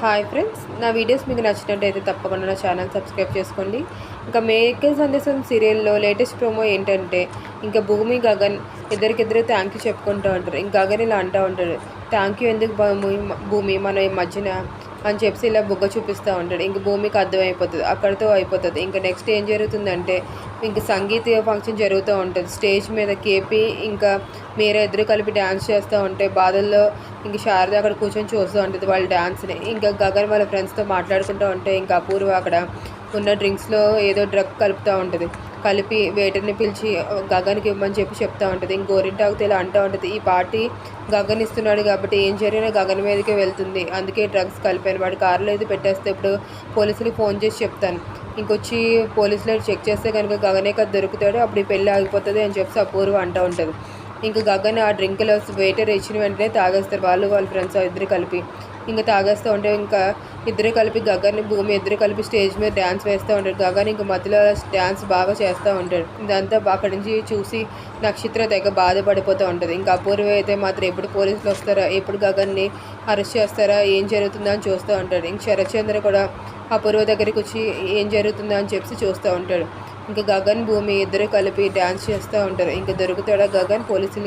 Hi friends నా videos మీకు నచ్చినట్టయితే తప్పకుండా నా ఛానల్ సబ్స్క్రైబ్ చేసుకోండి. ఇంకా మేకే సందేశం సీరియల్లో లేటెస్ట్ ప్రోమో ఏంటంటే ఇంకా భూమి గగన్ ఇద్దరికిద్దరు థ్యాంక్ యూ చెప్పుకుంటూ ఉంటారు. ఇంకా గగన్ ఇలా అంటూ ఉంటాడు థ్యాంక్ యూ ఎందుకు భూమి భూమి మన ఈ మధ్యన అని చెప్పి ఇలా బుగ్గ చూపిస్తూ ఉంటాడు. ఇంక భూమికి అర్థమైపోతుంది అక్కడితో అయిపోతుంది. ఇంకా నెక్స్ట్ ఏం జరుగుతుందంటే ఇంక సంగీత ఫంక్షన్ జరుగుతూ ఉంటుంది. స్టేజ్ మీద కేపీ ఇంకా మీరే ఇద్దరు కలిపి డ్యాన్స్ చేస్తూ ఉంటే బాధల్లో ఇంక శారద అక్కడ కూర్చొని చూస్తూ ఉంటుంది వాళ్ళ డ్యాన్స్ని ఇంకా గగన్ వాళ్ళ ఫ్రెండ్స్తో మాట్లాడుకుంటూ ఉంటే ఇంకా అపూర్వ అక్కడ ఉన్న డ్రింక్స్లో ఏదో డ్రగ్ కలుపుతూ ఉంటుంది. కలిపి వేటర్ని పిలిచి గగన్కి ఇవ్వమని చెప్పి చెప్తా ఉంటుంది. ఇంక గోరింటాకు ఇలా అంటూ ఉంటుంది. ఈ పార్టీ గగన్ ఇస్తున్నాడు కాబట్టి ఏం జరిగినా గగన్ మీదకే వెళ్తుంది. అందుకే డ్రగ్స్ కలిపాను వాడు కారులో ఏది పెట్టేస్తే ఇప్పుడు పోలీసులకు ఫోన్ చేసి చెప్తాను. ఇంకొచ్చి పోలీసులు చెక్ చేస్తే కనుక గగనే కదా దొరుకుతాడు. అప్పుడు ఈ పెళ్ళి ఆగిపోతుంది అని చెప్పి అపూర్వ అంటూ ఉంటుంది. ఇంకా గగన్ ఆ డ్రింక్లో వెయిటర్ ఇచ్చిన వెంటనే తాగేస్తారు. వాళ్ళు వాళ్ళ ఫ్రెండ్స్ ఇద్దరు కలిపి. ఇంకా తాగేస్తూ ఉంటే ఇంకా ఇద్దరు కలిపి గగన్ భూమి ఇద్దరు కలిపి స్టేజ్ మీద డ్యాన్స్ వేస్తూ ఉంటాడు గగన్ ఇంకా మధ్యలో డ్యాన్స్ బాగా చేస్తూ ఉంటాడు. ఇదంతా అక్కడి నుంచి చూసి నక్షత్ర తెగ బాధపడిపోతూ ఉంటుంది. ఇంకా అపూర్వ అయితే మాత్రం ఎప్పుడు పోలీసులు వస్తారా? ఎప్పుడు గగన్ని అరెస్ట్ చేస్తారా? ఏం జరుగుతుందా అని చూస్తూ ఉంటాడు. ఇంక శరత్చంద్ర కూడా అపూర్వ దగ్గరికి వచ్చి ఏం జరుగుతుందో అని చెప్పి చూస్తూ ఉంటాడు. ఇంకా గగన్ భూమి ఇద్దరు కలిపి డ్యాన్స్ చేస్తూ ఉంటారు. ఇంకా దొరుకుతాడా గగన్? పోలీసులు